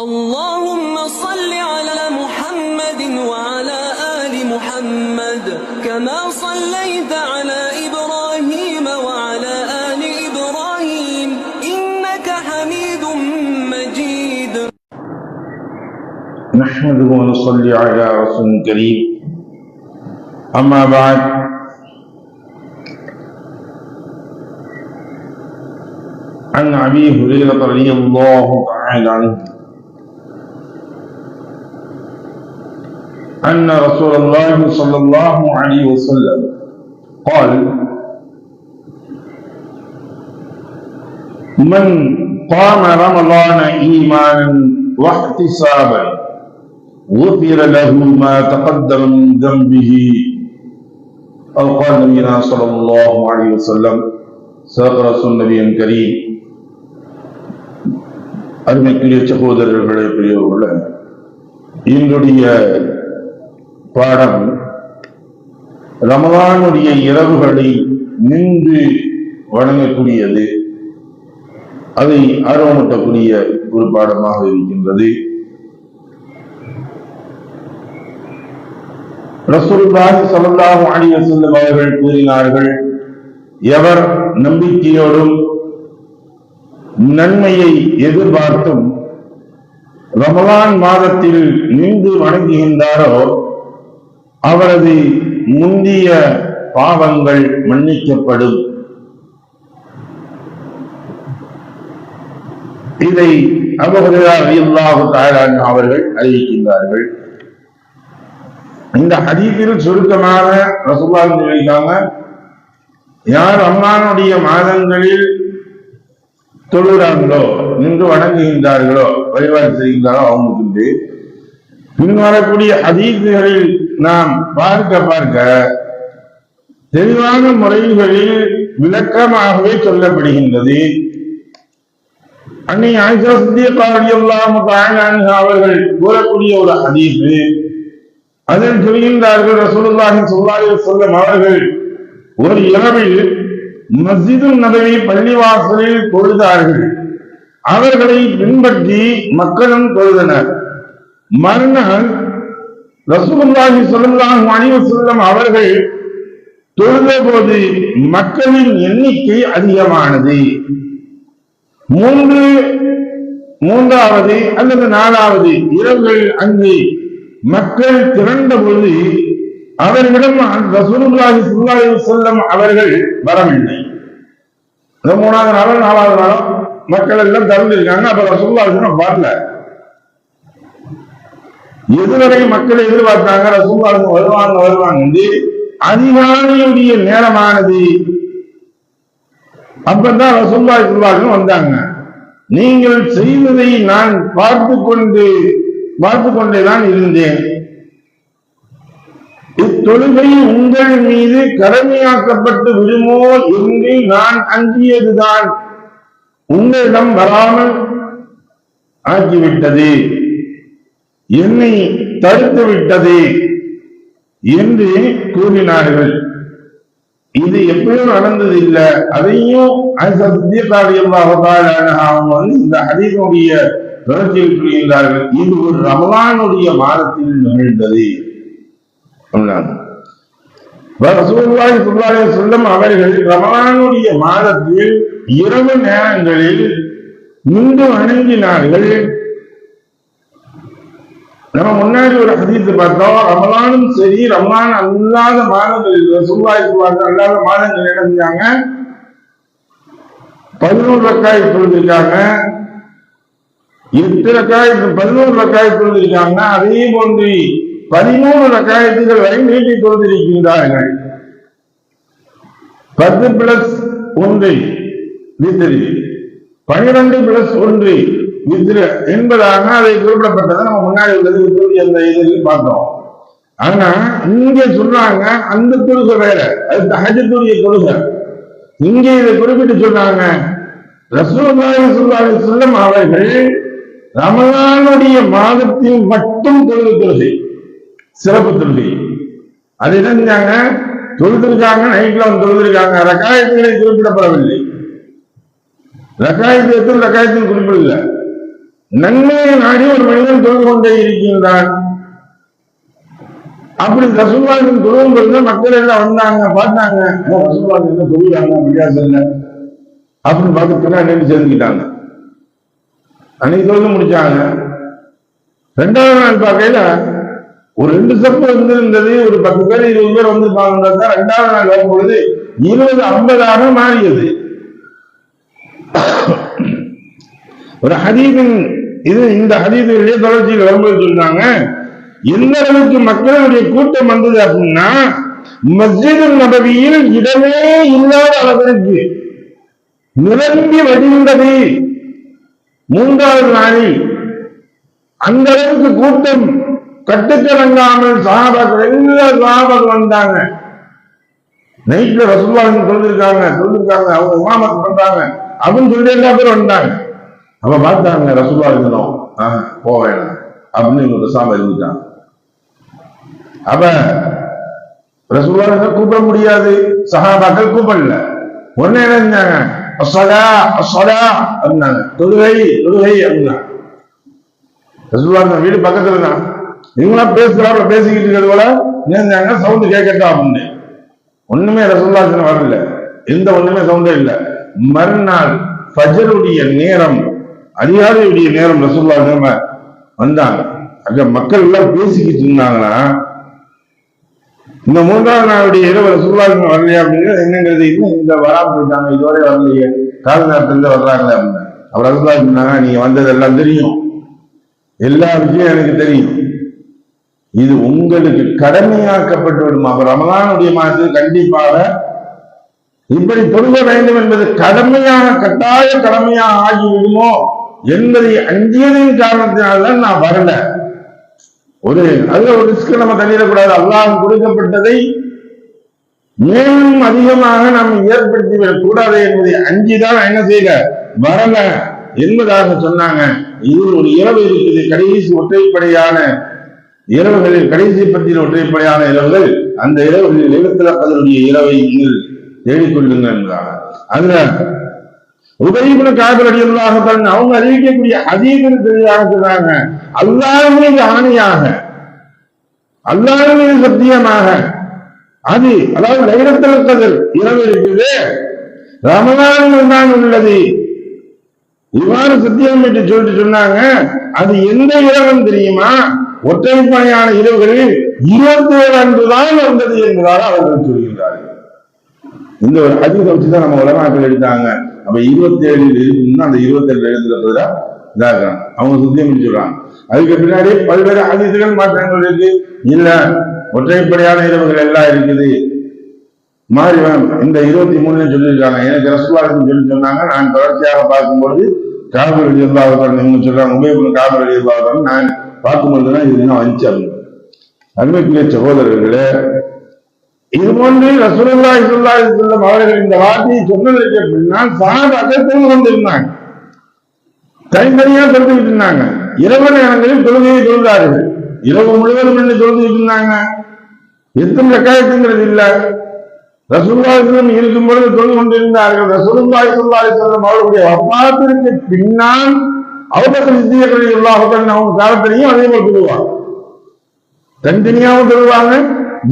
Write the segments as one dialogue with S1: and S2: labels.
S1: اللهم صل على محمد وعلى آل محمد كما صليت على إبراهيم وعلى آل إبراهيم إنك حميد مجيد.
S2: نحمده ونصلي على رسول كريم. أما بعد عن أبي هريرة رضي الله تعالى عنه. أن رسول الله صلى الله عليه وسلم قال من قام رمضان إيمانا واحتسابا غفر له ما تقدم من ذنبه أو قال نبينا صلى الله عليه وسلم صدق رسول النبي الكريم அருமைக்குரிய சகோதரர்களே பெரியவர்களே இன்றைய பாடம். ரமலானுடைய இரவுகளை நின்று வணங்கக்கூடியது. அதை ஆர்வமூட்டக்கூடிய ஒரு பாடமாக இருக்கின்றது. ரசூலுல்லாஹி ஸல்லல்லாஹு அலைஹி செல்லும் அவர்கள் கூறினார்கள் எவர் நம்பிக்கையோடும் நன்மையை எதிர்பார்த்தும் ரமலான் மாதத்தில் நின்று வணங்குகின்றாரோ அவரது முந்திய பாவங்கள் மன்னிக்கப்படும். இதை அபுஹுரைரா ரலியல்லாஹு அவர்கள் அறிவிக்கின்றார்கள். இந்த ஹதீஸில் சுருக்கமாக ரசூலுல்லாஹி சொல்லியிருக்காங்க யார் அம்மானுடைய மாதங்களில் தொழுகிறார்களோ நின்று வணங்குகின்றார்களோ வழிபாடு செய்கின்றாரோ அவங்களுக்கு பின்வரக்கூடிய ஹதீசுகளில் நாம் பார்க்க பார்க்க தெளிவான முறைகளில் விளக்கமாகவே சொல்லப்படுகின்றது. அன்னை ஆயிஷா சித்தியக்கா அவர்கள் கூறக்கூடிய ஒரு ஹதீஸ். அதில் சொல்கின்றார்கள் ரசூலுல்லாஹி ஸல்லல்லாஹு அலைஹி அவர்கள் ஒரு இரவில் மஸ்ஜிது நபவி பள்ளிவாசலில் தொழுதார்கள். அவர்களை பின்பற்றி மக்களும் தொழுதனர். மறுநாள் ரசூலுல்லாஹி ஸல்லல்லாஹு அலைஹி வஸல்லம் அவர்கள் தொழுத போது மக்களின் எண்ணிக்கை அதிகமானது. மூன்று மூன்றாவது அல்லது நாலாவது இரவுகள் அங்கு மக்கள் திரண்ட பொழுது அவர்களிடம் ரசூலுல்லாஹி ஸல்லல்லாஹு அலைஹி வஸல்லம் அவர்கள் வரவில்லை. மூணாவது நாளோ நாலாவது நாளோ மக்கள் எல்லாம் திறந்திருக்காங்க அப்ப ரசூலுல்லாஹி ஸல்லல்லாஹு வரல. எதுவரை மக்கள் எதிர்பார்த்தாங்க ரசூல்லாங்க வருவாங்க வருவாங்க என்று அதிகாலையுடைய நேரமானது. அப்பதான் ரசூல்லா சொல்வார்கள் வந்தாங்க. நீங்கள் செய்வதை நான் பார்த்து கொண்டு பார்த்து கொண்டேதான் இருந்தேன். இத்தொழுகை உங்கள் மீது கடமையாக்கப்பட்டு விடுமோ என்று நான் அஞ்சியதுதான். உங்களிடம் வராமல் ஆக்கிவிட்டது. என்னை தடுத்து விட்டது என்று கூறினார்கள். இது எப்பயும் நடந்தது இல்லை. அதையும் அவங்க வந்து இந்த ஹதீனுடைய தொடர்ச்சியில் கூறுகின்றார்கள். இது ஒரு ரமலானுடைய மாதத்தில் நிகழ்ந்தது. சொல்லும் அவர்கள் ரமலானுடைய மாதத்தில் இரவு நேரங்களில் நின்று வணங்கினார்கள். நம்ம முன்னாடி ஒரு ஹதீத்து பார்த்தோம் ரமலானும் சரி ரமலான் அல்லாத மாதங்களில் ரசூல்லாய் அல்லாத மாதங்கள் என்ன செஞ்சாங்க? பதினோரு ரக்காய் தொழுதிருக்காங்க. எட்டு ரக்காய் பதினோரு ரக்காய் தொழுதிருக்காங்க அதே போன்று பதிமூணு ரக்காயத்துகள் வரை நீட்டி தொழுதிருக்கின்றார்கள். பத்து பிளஸ் ஒன்று வித்திரி பனிரெண்டு பிளஸ் ஒன்று என்பதாக அதை குறிப்பிடப்பட்டதை நம்ம முன்னாடி உள்ளது அந்த இதில் பார்த்தோம். ஆனா இங்க சொல்றாங்க அந்த தொழுகை வேற. அது தகஜத்துடைய தொழுகை இங்க இதை குறிப்பிட்டு சொல்றாங்க ரசூலுல்லாஹி ஸல்லல்லாஹு அலைஹி அவர்கள் ரமலானுடைய மாதத்தில் மட்டும் தொழுது தொழுகை சிறப்பு தொழுகை. அது என்ன செஞ்சாங்க? தொழுதிருக்காங்க நைட்ல வந்து தொழுதிருக்காங்க. ரகாயத்துகளை குறிப்பிடப்படவில்லை. ரக்காயத்து எத்தனை ரக்காயத்தில் குறிப்பிடல நன்மையை நாடி ஒரு மனிதன் தொழுது கொண்டே இருக்கின்றான். அப்படி ரசூல்லாவின் தொழுவும் பொழுது மக்கள் எல்லாம் வந்தாங்க பார்த்தாங்க. ரசூல்லா என்ன தொழுகிறாங்க முடியாதுல்ல அப்படின்னு பார்த்து பின்னாடி சேர்ந்துக்கிட்டாங்க. அன்னைக்கு தொழுது முடிச்சாங்க. ரெண்டாவது நாள் பார்க்கையில ஒரு ரெண்டு ஸ்டெப் வந்திருந்தது ஒரு பத்து பேர் இருபது பேர் வந்திருப்பாங்க ரெண்டாவது நாள் வரும் பொழுது இருபது ஐம்பதாக மாறியது. ஒரு ஹரீபின் இது இந்த ஹதீபினுடைய தொடர்ச்சியில் வரும்போது சொன்னாங்க எந்த அளவுக்கு மக்களுடைய கூட்டம் வந்தது அப்படின்னா மஸ்ஜிது நபவியில் இடமே இல்லாத அளவிற்கு நிரம்பி வடிந்தது. மூன்றாவது நாளில் அந்த அளவுக்கு கூட்டம் கட்டுக்கடங்காமல் சகாபாக்கள் எல்லா சகாபாக்கள் வந்தாங்க. நைட்ல ரசூல்லாங்க சொல்லிருக்காங்க சொல்லிருக்காங்க அவங்க உமாமத் பண்றாங்க அப்படின்னு சொல்லி எல்லா பேரும் வந்தாங்க. அவ பார்த்தாங்க ரசூலா இருக்கணும் ஆஹ் போவேன் அப்படின்னு இவங்க பேசாம இருந்துட்டாங்க அவ ரசூல்லா கூப்பிட முடியாது. சகாபாக்கள் கூப்பிடல. உடனே என்ன செஞ்சாங்க? அஸ்ஸலா அஸ்ஸலா அப்படின்னாங்க. தொழுகை தொழுகை அப்படின்னாங்க ரசூலா இருந்த வீடு பக்கத்துல தான். இவங்களா பேசுறாப்புல பேசிக்கிட்டு இருக்கிறது போல என்ன சவுண்ட் கேட்கட்டா அப்படின்னு. ஒண்ணுமே ரசூல்லா வரல. எந்த ஒண்ணுமே சவுண்டே இல்லை. மறுநாள் ஃபஜருடைய நேரம் அதிகாரியுடைய நேரம் ரசூல்லா நேரம் வந்தாங்க. அங்க மக்கள் எல்லாம் பேசிக்கிட்டு இருந்தாங்கன்னா இந்த மூன்றாவது நாளுடைய இரவு ரசூல்லா வரலையா அப்படிங்கிறது என்னங்கிறது இன்னும் இந்த வராம போயிட்டாங்க. இதுவரை வரலையே. கால நேரத்துல வர்றாங்களே அப்படின்னு அவர் ரசூல்லா சொன்னாங்க நீங்க வந்ததெல்லாம் தெரியும். எல்லா விஷயம் எனக்கு தெரியும். இது உங்களுக்கு கடமையாக்கப்பட்டு விடும் அவர் ரமலானுடைய மாதத்தில் கண்டிப்பாக இப்படி தொழுக வேண்டும் என்பது கடமையான கட்டாய கடமையாக ஆகிவிடுமோ? என்பதை அஞ்சியதின் காரணத்தினால்தான் நான் வரல. ஒரு அதுல ஒரு ரிஸ்க் நம்ம தள்ளிடக்கூடாது. அல்லாஹ் கொடுக்கப்பட்டதை மேலும் அதிகமாக நாம் ஏற்படுத்திவிடக் கூடாது என்பதை அஞ்சிதான் என்ன செய்யல வரல என்பதாக சொன்னாங்க. இது ஒரு இரவு இருக்குது. கடைசி ஒற்றைப்படையான இரவுகளில் கடைசி பற்றின ஒற்றைப்படையான இரவுகள் அந்த இரவுகளில் எழுத்துல அதனுடைய இரவை நீங்கள் தேடிக்கொள்ளுங்கள் என்பதாக. அதுல உதவிபுல காதல் அடியல்லாகத்தான் அவங்க அறிவிக்கக்கூடிய அதீதம் தெளிவாக சொல்றாங்க. அல்லாஹ் மீது ஆணையாக. அல்லாஹ் மீது சத்தியமாக. அது அதாவது லைரத்தில் கதிர் இரவு இருக்குது. ரமலானில் தான் உள்ளது. இவ்வாறு சத்தியம் என்று சொல்லிட்டு சொன்னாங்க. அது எந்த இரவன் தெரியுமா? ஒற்றைப்படையான இரவுகளில் இருபத்தி ஏழு அன்று தான் வந்தது என்பதாக அவர்கள் சொல்கிறார்கள் இந்த ஒரு அதிக வச்சுதான் நம்ம உலமாக்கள் எடுத்தாங்க. அப்ப இருபத்தி ஏழு அந்த இருபத்தி ஏழு எழுதுறதுல இதாக அவங்க சுத்தியம் பண்ணி சொல்றாங்க. அதுக்கு பின்னாடி பல்வேறு அதிசுகள் மாற்றங்கள் இருக்கு இல்ல ஒற்றைப்படையான இரவுகள் எல்லாம் இருக்குது. மாறி இந்த இருபத்தி மூணுல சொல்லியிருக்காங்க. எனக்கு ரசுவாருன்னு சொல்லி சொன்னாங்க. நான் தொடர்ச்சியாக பார்க்கும்போது காபர் அலி அல்லாஹ் இவங்க சொல்றாங்க? உபயோகம் காபர் அலி நான் பார்க்கும்போது தான் இது வந்துச்சு அப்படின்னு. அருமைக்குரிய சகோதரர்களே இது போன்று ரசூலுல்லா இசுல்லா செல்லும் அவர்கள் இந்த வார்த்தையை சொன்னதற்கு பின்னால் சாதாக்கள் தொழுது கொண்டிருந்தாங்க தனித்தனியா தொழுதுகிட்டு இருந்தாங்க. இரவு நேரங்களில் தொழுகையை தொழுதார்கள். இரவு முழுவதும் என்று தொழுதுகிட்டு இருந்தாங்க. எத்தனை ரக்காயத்துங்கிறது ரசூல்லா ரசூல்லாசலம் இருக்கும் பொழுது தொழுது கொண்டிருந்தார்கள். ரசூலுல்லா இசுல்லா செல்லும் அவர்களுடைய வப்பாத்திற்கு பின்னால் அவர்கள் சித்தியர்கள் எல்லா அவங்க காலத்திலையும் அதே போல் தொழுவாங்க. தனித்தனியாவும் தொழுவாங்க.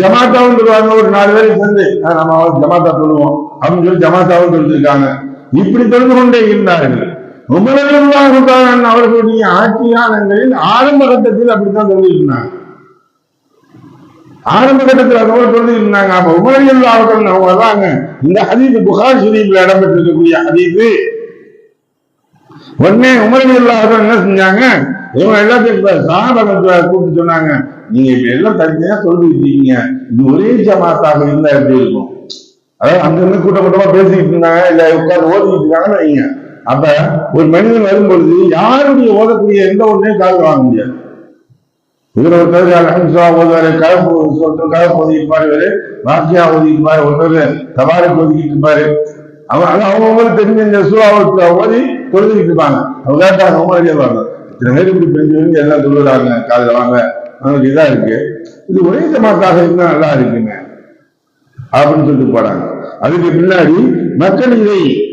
S2: ஜமாத்தாவும் சொல்லுவாங்க ஒரு நாலு பேரை சேர்ந்து நம்ம ஜமாத்தா சொல்லுவோம் அப்படின்னு சொல்லி ஜமாத்தாவும் சொல்லிருக்காங்க இப்படி தொழுது கொண்டே இருந்தார்கள். உமரல்லாஹுதான் அவர்களுடைய ஆட்சியாளர்களில் ஆரம்ப கட்டத்தில் அப்படித்தான் சொல்லியிருந்தாங்க ஆரம்ப கட்டத்தில் அதோட சொல்லிட்டு இருந்தாங்க அப்ப உமரல்லாஹுடன் அவங்க வர்றாங்க. இந்த ஹதீது புகார் ஷரீஃப்ல இடம்பெற்றிருக்கக்கூடிய ஹதீது உடனே உமரல்லாஹுடன் என்ன செஞ்சாங்க? இவங்க எல்லாத்தையும் இப்ப கூப்பிட்டு சொன்னாங்க. நீங்க இப்ப எல்லாம் தனித்தனியா சொல்லிட்டு இது ஒரே ஜமாத்தாக இருந்தா எப்படி இருக்கும்? அதாவது அங்க இருந்து கூட்ட கூட்டமா பேசிக்கிட்டு இருந்தாங்க இல்ல உட்கார்ந்து ஓதிக்கிட்டு இருக்காங்கன்னு வைங்க. அப்ப ஒரு மனிதன் வரும்பொழுது யாருடைய ஓதக்கூடிய எந்த ஒன்றையும் காதல் வாங்க முடியாது. இதுல ஒருத்தர் அலஹம்சா ஓதுவாரு கலப்பு சொல்ற கலப்பு ஓதிக்கிட்டு இவரு. வாக்கியா ஓதிக்கிட்டு ஒருத்தர் தபாருக்கு ஒதுக்கிட்டு இருப்பாரு. அவன் அவங்க தெரிஞ்ச இந்த ஓதி தொழுதுக்கிட்டு இருப்பாங்க. அவங்க கேட்டாங்க அவங்க அறியாங்க இத்தனை பேர் இப்படி எல்லாம் சொல்லுறாங்க காலையில் வாங்க. அவங்களுக்கு இதா இருக்கு. இது ஒரே ஜமாத்தாக இருந்தால் நல்லா இருக்குங்க. அப்படின்னு சொல்லிட்டு போறாங்க. அதுக்கு பின்னாடி மக்கள் இதை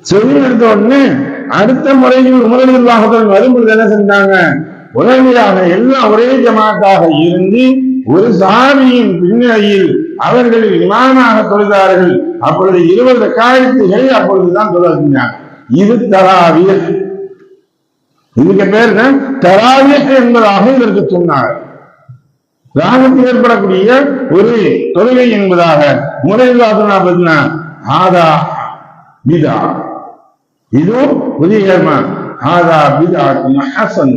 S2: செவி எடுத்த உடனே அடுத்த முறையில் உமரணிவாகத்தில் வரும்பொழுது என்ன செஞ்சாங்க? உடனடியாக எல்லாம் ஒரே ஜமாத்தாக இருந்து ஒரு சாமியின் பின்னணியில் அவர்கள் இமாமாக தொழுதார்கள். அப்பொழுது இருபது காயத்துகள் அப்பொழுதுதான் தொழ இது தராவியல். இதுக்கு பேர் தராவிய என்பதாக இதற்கு சொன்னார். ராகத்தில் ஏற்படக்கூடிய ஒரு தொழுகை என்பதாக முறையில் ஆதா பிதா. இது புதிய ஆதா பிதா ஹசன்.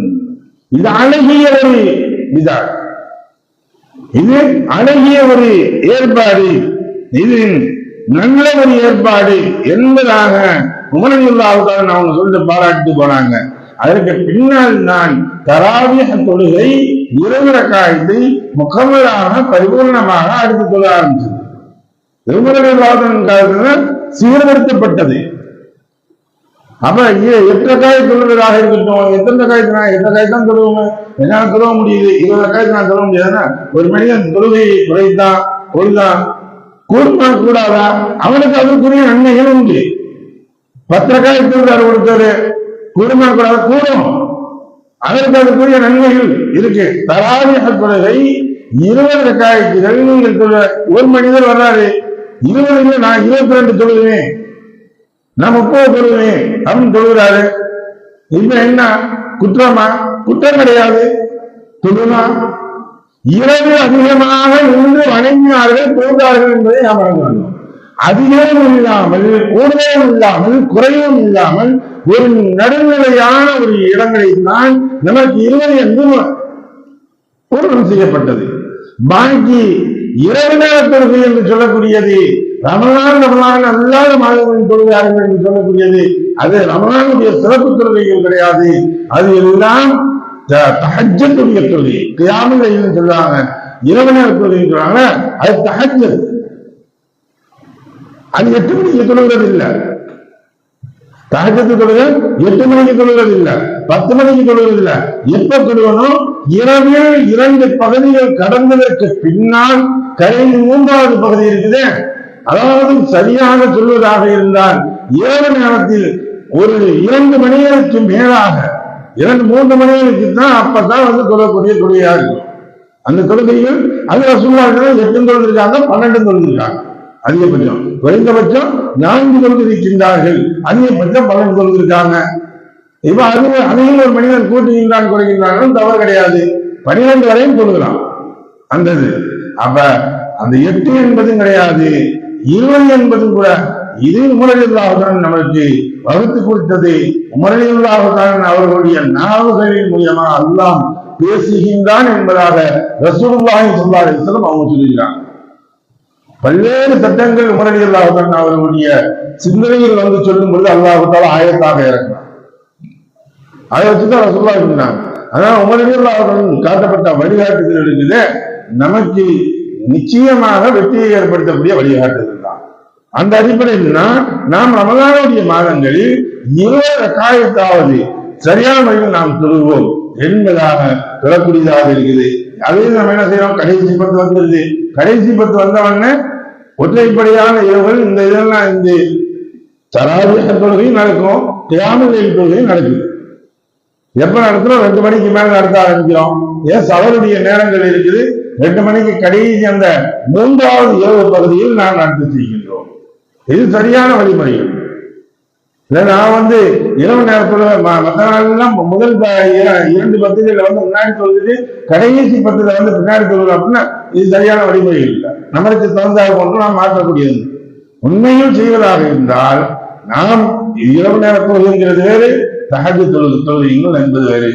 S2: இது அழகிய ஒரு பிதா. இது அழகிய ஒரு ஏற்பாடு. இது நல்ல ஒரு ஏற்பாடு என்பதாக உமரனில்லாவுக்காக அவங்க சொல்லிட்டு பாராட்டு போனாங்க. அதற்கு பின்னால் நான் தராவிய தொழுகை இரவு ரக்காயத்தை முகமலாக பரிபூர்ணமாக அடுத்து தொழ ஆரம்பிச்சது திருமணம் காலத்துல சீர்திருத்தப்பட்டது. அப்ப ஏ- எட்டு காய் தொழுவதாக இருக்கட்டும் எத்தனை காய்க்கு நான் எத்தனை காய் தான் தொழுவுங்க என்னால தொழுவ முடியுது. இருபது காய்க்கு நான் தொழுவ முடியாதுன்னா ஒரு மனிதன் தொழுகையை குறைத்தான் பொழுதான் கூடுமா கூடாதா? அவனுக்கு அதற்குரிய நன்மைகள் உண்டு. பத்திரக்காய் காய் தொழுதாரு ஒருத்தர். குடும்பம் கூட கூடும். அதற்கு அதுக்குரிய நன்மைகள் இருக்கு. தராவிய தொழுகை இருபது காய்க்குகள் நீங்கள் ஒரு மனிதர் வர்றாரு. இருபதுல நான் இருபத்தி ரெண்டு தொழுவேன் நான் முப்பது தொழுவேன் அப்படின்னு தொழுகிறாரு. இப்ப என்ன? குற்றமா? குற்றம் கிடையாது. தொழுமா? இரவு அதிகமாக இருந்து வணங்கினார்கள் தொழுதார்கள் என்பதை நாம் வழங்க வேண்டும் அதிகமும் இல்லாமல் கூடுதலும் இல்லாமல் குறைவும் இல்லாமல் ஒரு நடுநிலையான ஒரு இடங்களை தான் நமக்கு இருவது என்று பூர்ணம் செய்யப்பட்டது. பாக்கி இரவு நேர தொழுகை என்று சொல்லக்கூடியது ரமணான் ரமணான் அல்லாத மாதங்களின் தொழுகிறார்கள் என்று சொல்லக்கூடியது அது ரமணானுடைய சிறப்பு தொழுகைகள் கிடையாது. அது எல்லாம் த- தொழுகை கியாமல் சொல்றாங்க இரவு நேர தொழுகை சொல்றாங்க அது தஹஜ்ஜத் அது எட்டு மணிக்கு தொழுகிறது இல்ல தகஜத்து தொழுகை எட்டு மணிக்கு தொழுகிறது இல்ல பத்து மணிக்கு தொழுகிறது இல்ல எப்ப தொழுகணும்? இரவு இரண்டு பகுதிகள் கடந்ததற்கு பின்னால் கரையில் மூன்றாவது பகுதி இருக்குது. அதாவது சரியாக சொல்வதாக இருந்தால் ஏழு நேரத்தில் ஒரு இரண்டு மணிகளுக்கு மேலாக இரண்டு மூன்று மணிகளுக்கு தான் அப்பதான் வந்து தொழக்கூடிய தொழுகையா இருக்கும். அந்த தொழுகையில் அது ரசூல்லா எட்டு தொழுந்திருக்காங்க பன்னெண்டு தொழுந்திருக்காங்க அதிகபட்சம் குறைந்தபட்சம் நான்கு தொழுதிருக்கின்றார்கள் அதிகபட்சம் பலன் கொள்கிறாங்க இப்ப அது அதிகம் ஒரு மனிதன் கூட்டுகின்றான் குறைகின்றான் தவறு கிடையாது. பனிரெண்டு வரையும் தொழுகலாம் அந்த இது அப்ப அந்த எட்டு என்பதும் கிடையாது. இருபது என்பதும் கூட இது உமரலில்லாஹுதான் நமக்கு வகுத்து கொடுத்தது. உமரலில்லாஹுதான் அவர்களுடைய நாவுகளின் மூலியமா அல்லாம் பேசுகின்றான் என்பதாக ரசூலுல்லாஹி ஸல்லல்லாஹு அலைஹி அவங்க சொல்லுகிறான் பல்வேறு சட்டங்கள் உமரலில்லாஹுதான் அவர்களுடைய சிந்தனையில் வந்து சொல்லும் பொழுது அல்லாஹால ஆயத்தாக இறங்கினார் அதை வச்சுதான் சொல்லா சொன்னாங்க உமரடி அல்லாஹன் காட்டப்பட்ட வழிகாட்டுதல் இருக்குது. நமக்கு நிச்சயமாக வெற்றியை ஏற்படுத்தக்கூடிய வழிகாட்டுதல் தான். அந்த அடிப்படையில் தான் நாம் ரமதானுடைய மாதங்களில் இருபது காயத்தாவது சரியான முறையில் நாம் தொழுவோம் என்பதாக சொல்லக்கூடியதாக இருக்குது. அதையும் நம்ம என்ன செய்யறோம்? கடைசி பத்து வந்துருது. கடைசி பத்து வந்தவொடனே ஒற்றைப்படையான இரவுகள் இந்த இதெல்லாம் இந்த தராவிய தொழுகையும் நடக்கும் தியாமலை தொழுகையும் நடக்குது எப்ப நடத்துறோம் ரெண்டு மணிக்கு மேல நடத்த ஆரம்பிக்கிறோம். ஏன்? சவருடைய நேரங்கள் இருக்குது. ரெண்டு மணிக்கு கடைசி அந்த மூன்றாவது இரவு பகுதியில் நாம் நடத்தி செய்கின்றோம் இது சரியான வழிமுறைகள் இல்லை நான் வந்து இரவு நேரத்துல மற்ற நாள்லாம் முதல் இரண்டு பத்துகளில் வந்து முன்னாடி சொல்லிட்டு கடைசி பத்தில் வந்து பின்னாடி சொல்லுவோம் அப்படின்னா இது சரியான வழிமுறைகள் இல்லை. நமக்கு தகுந்தாக கொண்டு நாம் மாற்றக்கூடியது. உண்மையும் செய்வதாக இருந்தால் நாம் இரவு நேர தொழுகைங்கிறது வேறு தகஜ தொழுது தொழுகைகள் என்பது வேறு.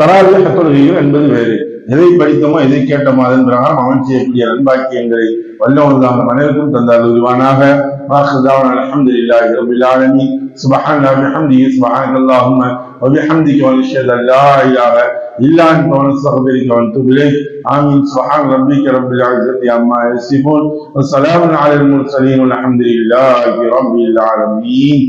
S2: தராவிய தொழுகைகள் என்பது வேறு. எதை படித்தோமோ எதை கேட்டோமோ அதன் பிரகாரம் அவன் செய்யக்கூடிய நண்பாக்கியங்களை வல்லவன்தான் மனிதருக்கும் தந்தார் உருவானாக வாக்குதாவன் அல்ஹம்துலில்லாஹி ரபில் ஆலமீன் سبحان الله وبحمده سبحانك اللهم وبحمدك ونشهد ان لا اله الا انت ونستغفرك ونتوب اليك امين سبحان ربك رب العزه عما يصفون وسلام على المرسلين والحمد لله رب العالمين